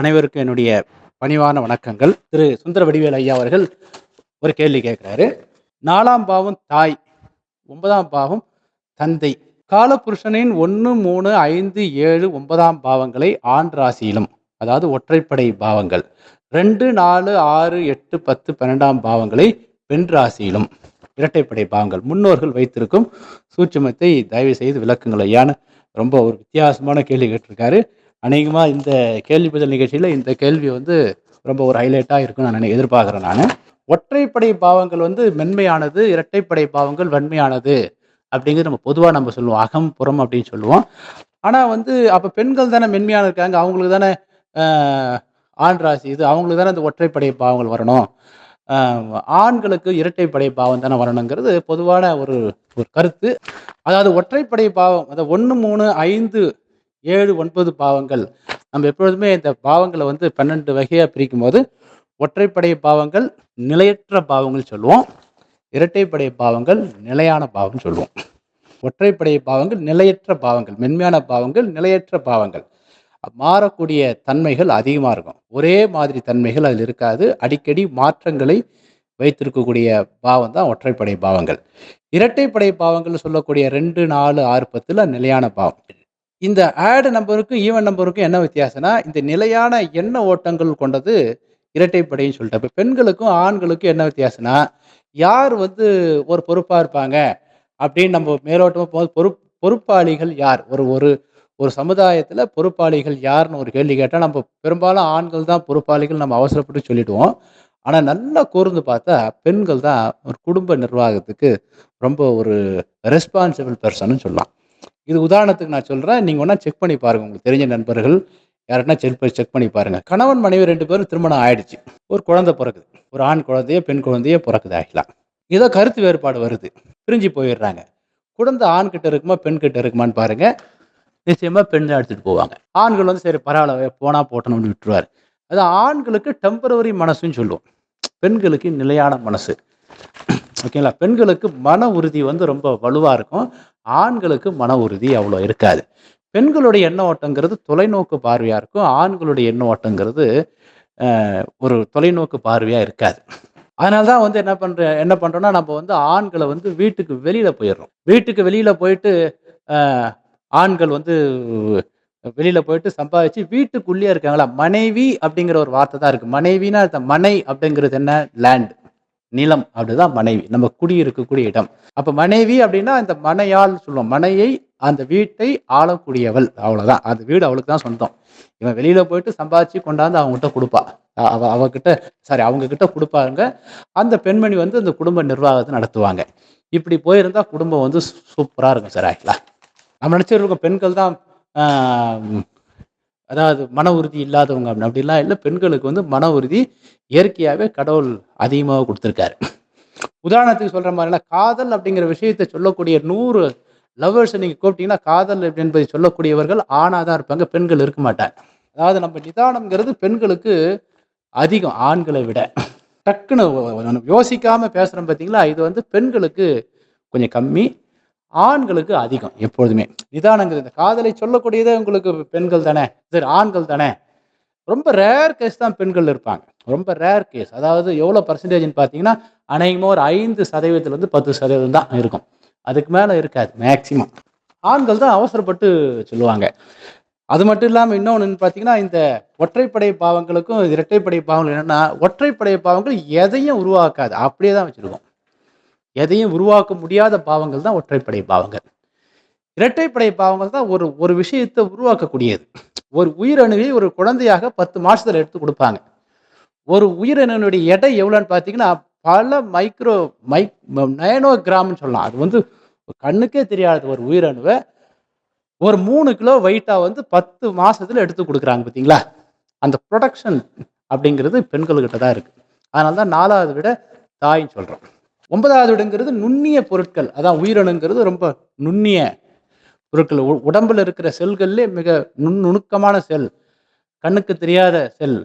அனைவருக்கும் என்னுடைய பணிவான வணக்கங்கள். திரு சுந்தர வடிவேல் ஐயா அவர்கள் ஒரு கேள்வி கேட்குறாரு. நாலாம் பாவம் தாய் ஒன்பதாம் பாவம் தந்தை. காலபுருஷனின் ஒன்று மூணு ஐந்து ஏழு ஒன்பதாம் பாவங்களை ஆண் ராசியிலும் அதாவது ஒற்றைப்படை பாவங்கள் ரெண்டு நாலு ஆறு எட்டு பத்து பன்னெண்டாம் பாவங்களை பெண் ராசியிலும் இரட்டைப்படை பாவங்கள். முன்னோர்கள் வைத்திருக்கும் சூட்சமத்தை தயவு செய்து விளக்குங்கள் ஐயான்னு ரொம்ப ஒரு வித்தியாசமான கேள்வி கேட்டிருக்காரு. அநேகமாக இந்த கேள்வி பதில் நிகழ்ச்சியில் இந்த கேள்வி வந்து ரொம்ப ஒரு ஹைலைட்டாக இருக்கும்னு நான் எதிர்பார்க்குறேன் நான். ஒற்றைப்படை பாவங்கள் வந்து மென்மையானது இரட்டைப்படை பாவங்கள் வன்மையானது அப்படிங்கிறது நம்ம பொதுவாக நம்ம சொல்லுவோம். அகம் புறம் அப்படின்னு சொல்லுவோம். ஆனால் வந்து அப்போ பெண்கள் தானே மென்மையான இருக்காங்க. அவங்களுக்கு தானே ஆண் ராசி இது. அவங்களுக்கு தானே அந்த ஒற்றைப்படை பாவங்கள் வரணும். ஆண்களுக்கு இரட்டைப்படை பாவம் தானே வரணுங்கிறது பொதுவான ஒரு ஒரு கருத்து. அதாவது ஒற்றைப்படை பாவம் அதாவது ஒன்று மூணு ஐந்து ஏழு ஒன்பது பாவங்கள். நம்ம எப்பொழுதுமே இந்த பாவங்களை வந்து பன்னெண்டு வகையாக பிரிக்கும் போது ஒற்றைப்படை பாவங்கள் நிலையற்ற பாவங்கள் சொல்லுவோம். இரட்டைப்படை பாவங்கள் நிலையான பாவம் சொல்லுவோம். ஒற்றைப்படை பாவங்கள் நிலையற்ற பாவங்கள் மென்மையான பாவங்கள் நிலையற்ற பாவங்கள். மாறக்கூடிய தன்மைகள் அதிகமாக இருக்கும். ஒரே மாதிரி தன்மைகள் அதில் இருக்காது. அடிக்கடி மாற்றங்களை வைத்திருக்கக்கூடிய பாவம் தான் ஒற்றைப்படை பாவங்கள். இரட்டைப்படை பாவங்கள் சொல்லக்கூடிய ரெண்டு நாலு ஆறு பத்தில் நிலையான பாவம். இந்த ஆட் நம்பருக்கும் ஈவன் நம்பருக்கும் என்ன வித்தியாசம்னா இந்த நிலையான எண்ண ஓட்டங்கள் கொண்டது இரட்டைப்படைன்னு சொல்லிட்டு. இப்போ பெண்களுக்கும் ஆண்களுக்கும் என்ன வித்தியாசம்னா யார் வந்து ஒரு பொறுப்பாக இருப்பாங்க அப்படின்னு நம்ம மேலோட்டமாக போகும்போது பொறுப் பொறுப்பாளிகள் யார்? ஒரு ஒரு ஒரு சமுதாயத்தில் பொறுப்பாளிகள் யாருன்னு ஒரு கேள்வி கேட்டால் நம்ம பெரும்பாலும் ஆண்கள் தான் பொறுப்பாளிகள் நம்ம அவசரப்பட்டு சொல்லிடுவோம். ஆனால் நல்லா கூர்ந்து பார்த்தா பெண்கள் தான் ஒரு குடும்ப நிர்வாகத்துக்கு ரொம்ப ஒரு ரெஸ்பான்சிபிள் பர்சன்னு சொல்லலாம். இது உதாரணத்துக்கு நான் சொல்கிறேன் நீங்கள் ஒன்றா செக் பண்ணி பாருங்கள் உங்களுக்கு தெரிஞ்ச நண்பர்கள் யாருன்னா செக் செக் பண்ணி பாருங்கள் கணவன் மனைவி ரெண்டு பேரும் திருமணம் ஆயிடுச்சு. ஒரு குழந்தை பிறக்குது. ஒரு ஆண் குழந்தையோ பெண் குழந்தையோ பிறக்குது ஆகலாம் ஏதோ கருத்து வேறுபாடு வருது. பிரிஞ்சு போயிடுறாங்க. குழந்தை ஆண் கிட்ட இருக்குமா பெண் கிட்ட இருக்குமான்னு பாருங்க. நிச்சயமா பெண் தான் எடுத்துட்டு போவாங்க. ஆண்கள் வந்து சரி பரவாயில்ல போனா போட்டணும்னு விட்டுருவாரு. அது ஆண்களுக்கு டெம்பரவரி மனசுன்னு சொல்லுவோம். பெண்களுக்கு நிலையான மனசு. ஓகேங்களா? பெண்களுக்கு மன உறுதி வந்து ரொம்ப வலுவாக இருக்கும். ஆண்களுக்கு மன உறுதி அவ்வளோ இருக்காது. பெண்களுடைய எண்ண ஓட்டங்கிறது தொலைநோக்கு பார்வையாக இருக்கும். ஆண்களுடைய எண்ண ஓட்டங்கிறது ஒரு தொலைநோக்கு பார்வையாக இருக்காது. அதனால தான் வந்து என்ன பண்ற என்ன பண்ணுறோன்னா நம்ம வந்து ஆண்களை வந்து வீட்டுக்கு வெளியில் போயிடுறோம். வீட்டுக்கு வெளியில் போயிட்டு ஆண்கள் வந்து வெளியில் போயிட்டு சம்பாதிச்சு வீட்டுக்குள்ளேயே இருக்காங்களா? மனைவி அப்படிங்கிற ஒரு வார்த்தை தான் இருக்குது மனைவினா மனை அப்படிங்கிறது என்ன? லேண்ட் நிலம் அப்படிதான் மனைவி. நம்ம குடியிருக்கக்கூடிய இடம். அப்ப மனைவி அப்படின்னா அந்த மனையாள் சொல்லுவோம். மனையை அந்த வீட்டை ஆளக்கூடியவள். அவ்வளவுதான். அந்த வீடு அவளுக்கு தான் சொந்தம். இவன் வெளியில போயிட்டு சம்பாதிச்சு கொண்டாந்து அவங்ககிட்ட கொடுப்பா. அவ அவகிட்ட சாரி அவங்க கிட்ட கொடுப்பாங்க. அந்த பெண்மணி வந்து அந்த குடும்ப நிர்வாகத்தை நடத்துவாங்க. இப்படி போயிருந்தா குடும்பம் வந்து சூப்பரா இருக்கும் சார் ஆக்சுவலா நம்ம நினைச்சிருக்கோம் பெண்கள் தான் அதாவது மன உறுதி இல்லாதவங்க அப்படின்னு. அப்படிலாம் இல்லை பெண்களுக்கு வந்து மன உறுதி இயற்கையாகவே கடவுள் அதிகமாக கொடுத்துருக்காரு. உதாரணத்துக்கு சொல்கிற மாதிரினா காதல் அப்படிங்கிற விஷயத்தை சொல்லக்கூடிய நூறு லவ்வர்ஸை நீங்கள் கூப்பிட்டீங்கன்னா காதல் என்பதை சொல்லக்கூடியவர்கள் ஆணாக தான் இருப்பாங்க பெண்கள் இருக்க மாட்டாங்க. அதாவது நம்ம நிதானம்ங்கிறது பெண்களுக்கு அதிகம் ஆண்களை விட. டக்குன்னு யோசிக்காமல் பேசுகிறோம் பார்த்தீங்களா இது வந்து பெண்களுக்கு கொஞ்சம் கம்மி ஆண்களுக்கு அதிகம் எப்பொழுதுமே. நிதானங்கிறது இந்த காதலை சொல்லக்கூடியதே உங்களுக்கு பெண்கள் தானே? சரி ஆண்கள் தானே? ரொம்ப ரேர் கேஸ் தான் பெண்கள் இருப்பாங்க. ரொம்ப ரேர் கேஸ் அதாவது எவ்வளோ பர்சன்டேஜ்னு பார்த்தீங்கன்னா அநேகமாக ஒரு ஐந்து சதவீதத்துலேருந்து பத்து சதவீதம் தான் இருக்கும். அதுக்கு மேலே இருக்காது மேக்சிமம் ஆண்கள் தான் அவசரப்பட்டு சொல்லுவாங்க. அது மட்டும் இல்லாமல் இன்னொன்று பார்த்தீங்கன்னா இந்த ஒற்றைப்படை பாவங்களுக்கும் இரட்டைப்படை பாவங்கள் என்னென்னா ஒற்றைப்படை பாவங்கள் எதையும் உருவாக்காது. அப்படியே தான் வச்சுருக்கோம். எதையும் உருவாக்க முடியாத பாவங்கள் தான் ஒற்றைப்படை பாவங்கள். இரட்டைப்படை பாவங்கள் தான் ஒரு ஒரு விஷயத்தை உருவாக்கக்கூடியது. ஒரு உயிரணுவை ஒரு குழந்தையாக பத்து மாசத்துல எடுத்து கொடுப்பாங்க. ஒரு உயிரணுனுடைய எடை எவ்வளோன்னு பார்த்தீங்கன்னா பல மைக்ரோ மைக் நயனோ கிராம்னு சொல்லலாம். அது வந்து கண்ணுக்கே தெரியாதது ஒரு உயிரணுவை ஒரு மூணு கிலோ வெயிட்டாக வந்து பத்து மாசத்துல எடுத்து கொடுக்குறாங்க பார்த்தீங்களா? அந்த ப்ரொடக்ஷன் அப்படிங்கிறது பெண்கள்கிட்ட தான் இருக்கு. அதனால தான் நாலாவது விட தாயின்னு சொல்கிறோம் ஒன்பதாவது இடங்கிறது நுண்ணிய பொருட்கள். அதான் உயிரணுங்கிறது ரொம்ப நுண்ணிய பொருட்கள். உடம்புல இருக்கிற செல்கள்லே மிக நுண் நுணுக்கமான செல். கண்ணுக்கு தெரியாத செல்.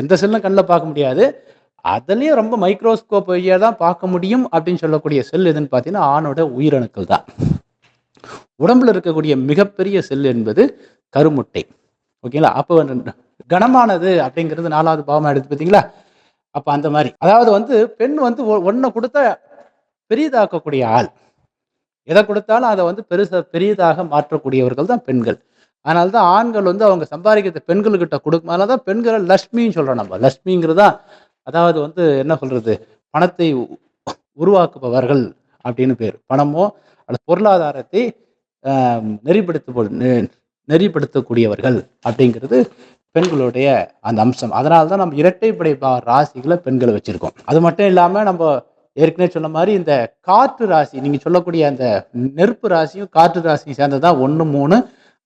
எந்த செல்லும் கண்ணில் பார்க்க முடியாது. அதுலேயும் ரொம்ப மைக்ரோஸ்கோப் வழியாக தான் பார்க்க முடியும் அப்படின்னு சொல்லக்கூடிய செல் எதுன்னு பார்த்தீங்கன்னா ஆணோட உயிரணுக்கள் தான். உடம்புல இருக்கக்கூடிய மிகப்பெரிய செல் என்பது கருமுட்டை. ஓகேங்களா? அப்போ கனமானது அப்படிங்கிறது நாலாவது பாவமாக எடுத்து பார்த்தீங்களா? அப்போ அந்த மாதிரி. அதாவது வந்து பெண் வந்து ஒன்றை கொடுத்தா பெரிதாக்கக்கூடிய ஆள். எதை கொடுத்தாலும் அதை வந்து பெருச பெரியதாக மாற்றக்கூடியவர்கள் தான் பெண்கள். அதனால தான் ஆண்கள் வந்து அவங்க சம்பாதிக்கிறத பெண்கள்கிட்ட கொடுக்கும். அதனால தான் பெண்களை லக்ஷ்மின்னு சொல்கிறோம் நம்ம. லக்ஷ்மிங்கிறதா தான் அதாவது வந்து என்ன சொல்கிறது பணத்தை உருவாக்குபவர்கள் அப்படின்னு பேர். பணமோ அல்லது பொருளாதாரத்தை நெறிப்படுத்த நெ- நெறிப்படுத்தக்கூடியவர்கள் அப்படிங்கிறது பெண்களுடைய அந்த அம்சம். அதனால தான் நம்ம இரட்டைப்படை பா- ராசிகளை பெண்களை வச்சுருக்கோம். அது மட்டும் இல்லாமல் நம்ம ஏற்கனவே சொன்ன மாதிரி இந்த காற்று ராசி நீங்கள் சொல்லக்கூடிய அந்த நெருப்பு ராசியும் காற்று ராசியும் சேர்ந்ததான் ஒன்று மூணு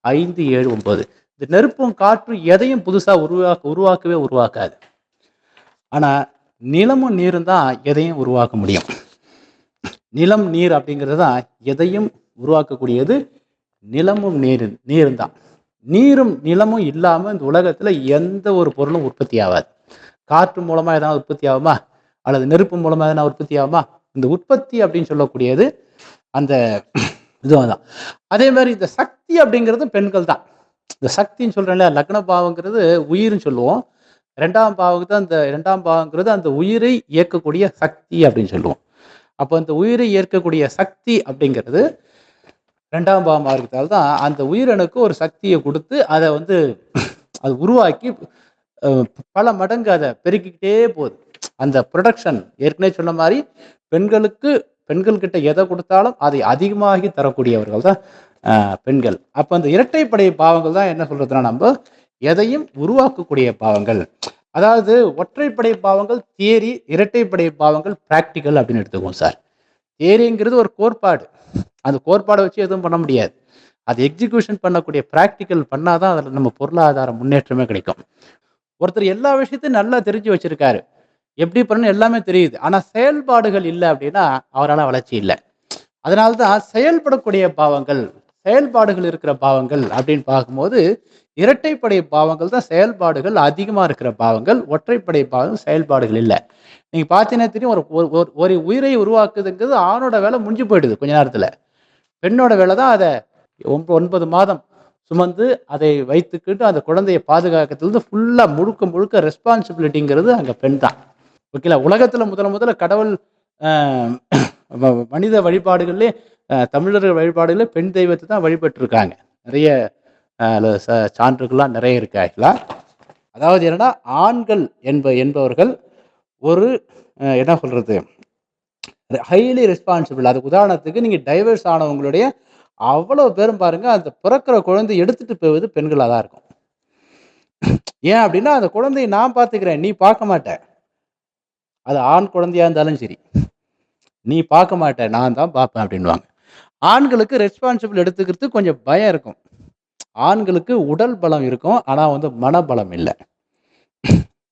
ஐந்து ஏழு ஒன்பது. இந்த நெருப்பும் காற்றும் எதையும் புதுசாக உருவாக்க உருவாக்கவே உருவாக்காது. ஆனால் நிலமும் நீரும் தான் எதையும் உருவாக்க முடியும். நிலம் நீர் அப்படிங்கிறது தான் எதையும் உருவாக்கக்கூடியது நிலமும் நீர் நீரும் தான். நீரும் நிலமும் இல்லாமல் இந்த உலகத்தில் எந்த ஒரு பொருளும் உற்பத்தி ஆகாது. காற்று மூலமாக எதாவது உற்பத்தி ஆகுமா? அல்லது நெருப்பு மூலமாக எதனா உற்பத்தி ஆகுமா? இந்த உற்பத்தி அப்படின்னு சொல்லக்கூடியது அந்த இதுவாக தான் அதே மாதிரி இந்த சக்தி அப்படிங்கிறது பெண்கள் தான். இந்த சக்தின்னு சொல்கிறேன்ல லக்ன பாவங்கிறது உயிர்னு சொல்லுவோம். ரெண்டாம் பாவத்துக்கு தான் அந்த ரெண்டாம் பாவங்கிறது அந்த உயிரை இயக்கக்கூடிய சக்தி அப்படின்னு சொல்லுவோம். அப்போ அந்த உயிரை இயக்கக்கூடிய சக்தி அப்படிங்கிறது ரெண்டாம் பாவமாக இருக்கிறதால தான் அந்த உயிரணுக்கு ஒரு சக்தியை கொடுத்து அதை வந்து அது உருவாக்கி பல மடங்கு அதை பெருக்கிக்கிட்டே போகுது. அந்த ப்ரொடக்ஷன் ஏற்கனவே சொன்ன மாதிரி பெண்களுக்கு பெண்கள்கிட்ட எதை கொடுத்தாலும் அதை அதிகமாகி தரக்கூடியவர்கள் தான் பெண்கள். அப்போ அந்த இரட்டைப்படை பாவங்கள் தான் என்ன சொல்றதுன்னா நம்ம எதையும் உருவாக்கக்கூடிய பாவங்கள். அதாவது ஒற்றைப்படை பாவங்கள் தியரி இரட்டைப்படை பாவங்கள் ப்ராக்டிக்கல் அப்படின்னு எடுத்துக்குவோம் சார். தியரிங்கிறது ஒரு கோட்பாடு. அந்த கோட்பாடை வச்சு எதுவும் பண்ண முடியாது. அது எக்ஸிக்யூஷன் பண்ணக்கூடிய ப்ராக்டிக்கல் பண்ணாதான் அதில் நம்ம பொருளாதார முன்னேற்றமே கிடைக்கும். ஒருத்தர் எல்லா விஷயத்தையும் நல்லா தெரிஞ்சு வச்சிருக்காரு. எப்படி பண்ணணும் எல்லாமே தெரியுது. ஆனால் செயல்பாடுகள் இல்லை அப்படின்னா அவரால் வளர்ச்சி இல்லை. அதனால தான் செயல்படக்கூடிய பாவங்கள் செயல்பாடுகள் இருக்கிற பாவங்கள் அப்படின்னு பார்க்கும்போது இரட்டைப்படை பாவங்கள் தான் செயல்பாடுகள் அதிகமாக இருக்கிற பாவங்கள் ஒற்றைப்படை பாவங்கள் செயல்பாடுகள் இல்லை. நீங்கள் பார்த்தீங்கன்னா தெரியும் ஒரு ஒரு- ஒரு உயிரை உருவாக்குதுங்கிறது ஆணோட வேலை முடிஞ்சு போயிடுது கொஞ்ச நேரத்தில். பெண்ணோட வேலை தான் அதை ஒன்ப- ஒன்பது மாதம் சுமந்து அதை வைத்துக்கிட்டு அந்த குழந்தையை பாதுகாக்கிறதுலேருந்து ஃபுல்லாக முழுக்க முழுக்க ரெஸ்பான்சிபிலிட்டிங்கிறது அங்கே பெண் தான். ஓகேங்களா உலகத்தில் முதல்ல முதல்ல கடவுள் மனித வழிபாடுகள்லேயே தமிழர்கள் வழிபாடுகளே பெண் தெய்வத்தை தான் வழிபட்டிருக்காங்க. நிறைய ச- சான்றுகள்லாம் நிறைய இருக்கு ஆக்சுவலா. அதாவது என்னன்னா ஆண்கள் என்ப என்பவர்கள் ஒரு என்ன சொல்றது? ஹைலி ரெஸ்பான்சிபிள் அது உதாரணத்துக்கு நீங்க டைவர்ஸ் ஆனவங்களுடைய அவ்வளவு பேரும் பாருங்க அந்த பிறக்கிற குழந்தை எடுத்துட்டு போவது பெண்களாக தான் இருக்கும். ஏன் அப்படின்னா அந்த குழந்தையை நான் பார்த்துக்கிறேன் நீ பார்க்க மாட்டேன் அது ஆண் குழந்தையா இருந்தாலும் சரி. நீ பார்க்க மாட்ட நான் தான் பார்ப்பேன் அப்படின்வாங்க ஆண்களுக்கு ரெஸ்பான்சிபிள் எடுத்துக்கிறதுக்கு கொஞ்சம் பயம் இருக்கும். ஆண்களுக்கு உடல் பலம் இருக்கும் ஆனால் வந்து மனபலம் இல்லை.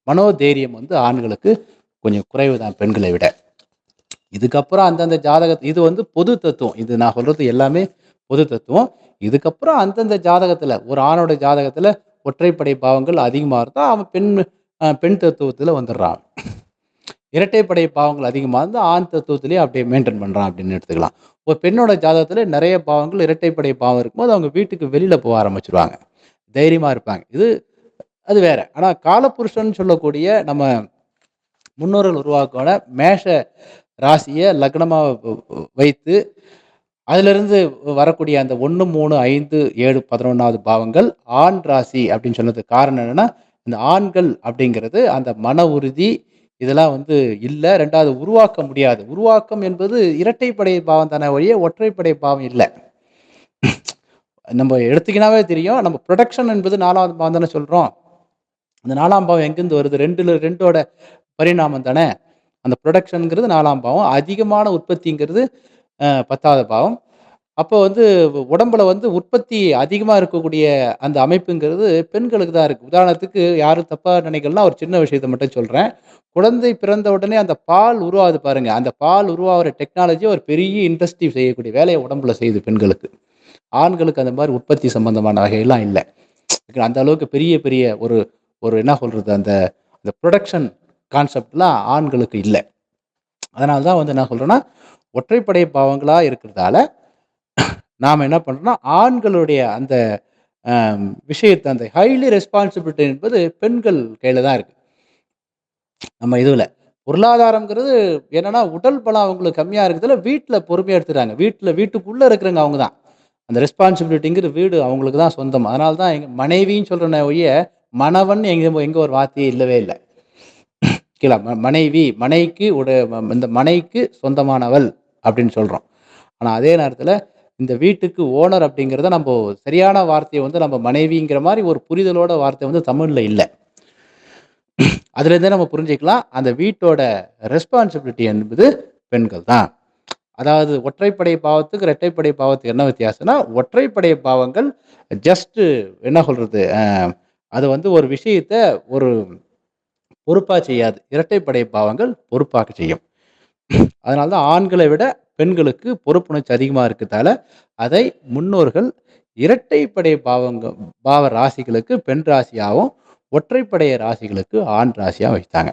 மனோதைரியம் வந்து ஆண்களுக்கு கொஞ்சம் குறைவு தான் பெண்களை விட. இதுக்கப்புறம் அந்தந்த ஜாதக இது வந்து பொது தத்துவம். இது நான் சொல்றது எல்லாமே பொது தத்துவம். இதுக்கப்புறம் அந்தந்த ஜாதகத்தில் ஒரு ஆணோட ஜாதகத்தில் ஒற்றைப்படை பாவங்கள் அதிகமாக இருந்தால் அவன் பெண் பெண் தத்துவத்தில் வந்துடுறான். இரட்டைப்படை பாவங்கள் அதிகமாக இருந்தால் ஆண் தத்துவத்திலேயே அப்படியே மெயின்டைன் பண்ணுறான் அப்படின்னு எடுத்துக்கலாம். ஒரு பெண்ணோட ஜாதகத்தில் நிறைய பாவங்கள் இரட்டைப்படை பாவம் இருக்கும்போது அவங்க வீட்டுக்கு வெளியில் போக ஆரம்பிச்சிருவாங்க. தைரியமாக இருப்பாங்க. இது அது வேற. ஆனால் காலபுருஷன் சொல்லக்கூடிய நம்ம முன்னோர்கள் உருவாக்கின மேஷ ராசியை லக்னமாக வைத்து அதிலிருந்து வரக்கூடிய அந்த ஒன்று மூணு ஐந்து ஏழு பதினொன்றாவது பாவங்கள் ஆண் ராசி அப்படின்னு சொன்னதுக்கு காரணம் என்னென்னா இந்த ஆண்கள் அப்படிங்கிறது அந்த மன உறுதி இதெல்லாம் வந்து இல்லை. ரெண்டாவது உருவாக்க முடியாது. உருவாக்கம் என்பது இரட்டைப்படை பாவம் தானே வழியே ஒற்றைப்படை பாவம் இல்லை. நம்ம எடுத்துக்கினாவே தெரியும். நம்ம ப்ரொடக்ஷன் என்பது நாலாவது பாவம் தானே சொல்கிறோம் அந்த நாலாம் பாவம் எங்கேருந்து வருது? ரெண்டுல ரெண்டோட பரிணாமம் தானே. அந்த ப்ரொடக்ஷனுங்கிறது நாலாம் பாவம். அதிகமான உற்பத்திங்கிறது பத்தாவது பாவம். அப்போ வந்து உடம்புல வந்து உற்பத்தி அதிகமாக இருக்கக்கூடிய அந்த அமைப்புங்கிறது பெண்களுக்கு தான் இருக்குது உதாரணத்துக்கு யாரும் தப்பாக நினைக்கலாம் ஒரு சின்ன விஷயத்தை மட்டும் சொல்கிறேன் குழந்தை பிறந்த உடனே அந்த பால் உருவாகுது பாருங்க. அந்த பால் உருவாகிற டெக்னாலஜி ஒரு பெரிய இண்டஸ்ட்ரி செய்யக்கூடிய வேலையை உடம்புல செய்யுது பெண்களுக்கு. ஆண்களுக்கு அந்த மாதிரி உற்பத்தி சம்பந்தமான வகையெல்லாம் இல்லை. அந்த அளவுக்கு பெரிய பெரிய ஒரு ஒரு என்ன சொல்றது? அந்த அந்த ப்ரொடக்ஷன் கான்செப்ட்லாம் ஆண்களுக்கு இல்லை. அதனால தான் வந்து என்ன சொல்கிறேன்னா ஒற்றைப்படை பாவங்களாக இருக்கிறதால நாம் என்ன பண்ணுறோம்னா ஆண்களுடைய அந்த விஷயத்தை அந்த ஹைலி ரெஸ்பான்சிபிலிட்டி என்பது பெண்கள் கையில் தான் இருக்குது நம்ம இதுவில் பொருளாதாரங்கிறது என்னென்னா உடல் பலம் அவங்களுக்கு கம்மியாக இருக்கிறதுல, வீட்டில் பொறுமையாக எடுத்துக்கிறாங்க. வீட்டில் வீட்டுக்குள்ளே இருக்கிறவங்க அவங்க தான். அந்த ரெஸ்பான்சிபிலிட்டிங்கிறது வீடு அவங்களுக்கு தான் சொந்தம். அதனால தான் எங்கள் மனைவின்னு சொல்கிறன ஒழிய, மணவன் எங்கே எங்கே ஒரு வார்த்தையே இல்லவே இல்லை கீழே மனைவி, மனைக்கு உட இந்த மனைக்கு சொந்தமானவள் அப்படின்னு சொல்கிறோம் ஆனால் அதே நேரத்தில் இந்த வீட்டுக்கு ஓனர் அப்படிங்கிறத நம்ம சரியான வார்த்தையை வந்து நம்ம மனைவிங்கிற மாதிரி ஒரு புரிதலோட வார்த்தை வந்து தமிழில் இல்லை அதுலேருந்தே நம்ம புரிஞ்சுக்கலாம். அந்த வீட்டோட ரெஸ்பான்சிபிலிட்டி என்பது பெண்கள் தான். அதாவது ஒற்றைப்படை பாவத்துக்கு, இரட்டைப்படை பாவத்துக்கு என்ன வித்தியாசம்னா, ஒற்றைப்படை பாவங்கள் ஜஸ்ட்டு என்ன சொல்கிறது அது வந்து ஒரு விஷயத்த ஒரு பொறுப்பாக செய்யாது. இரட்டைப்படை பாவங்கள் பொறுப்பாக செய்யும். அதனால தான் ஆண்களை விட பெண்களுக்கு பொறுப்புணர்ச்சி அதிகமாக இருக்கிறதால, அதை முன்னோர்கள் இரட்டைப்படை பாவங்க பாவ ராசிகளுக்கு பெண் ராசியாகவும் ஒற்றைப்படைய ராசிகளுக்கு ஆண் ராசியாக வைத்தாங்க.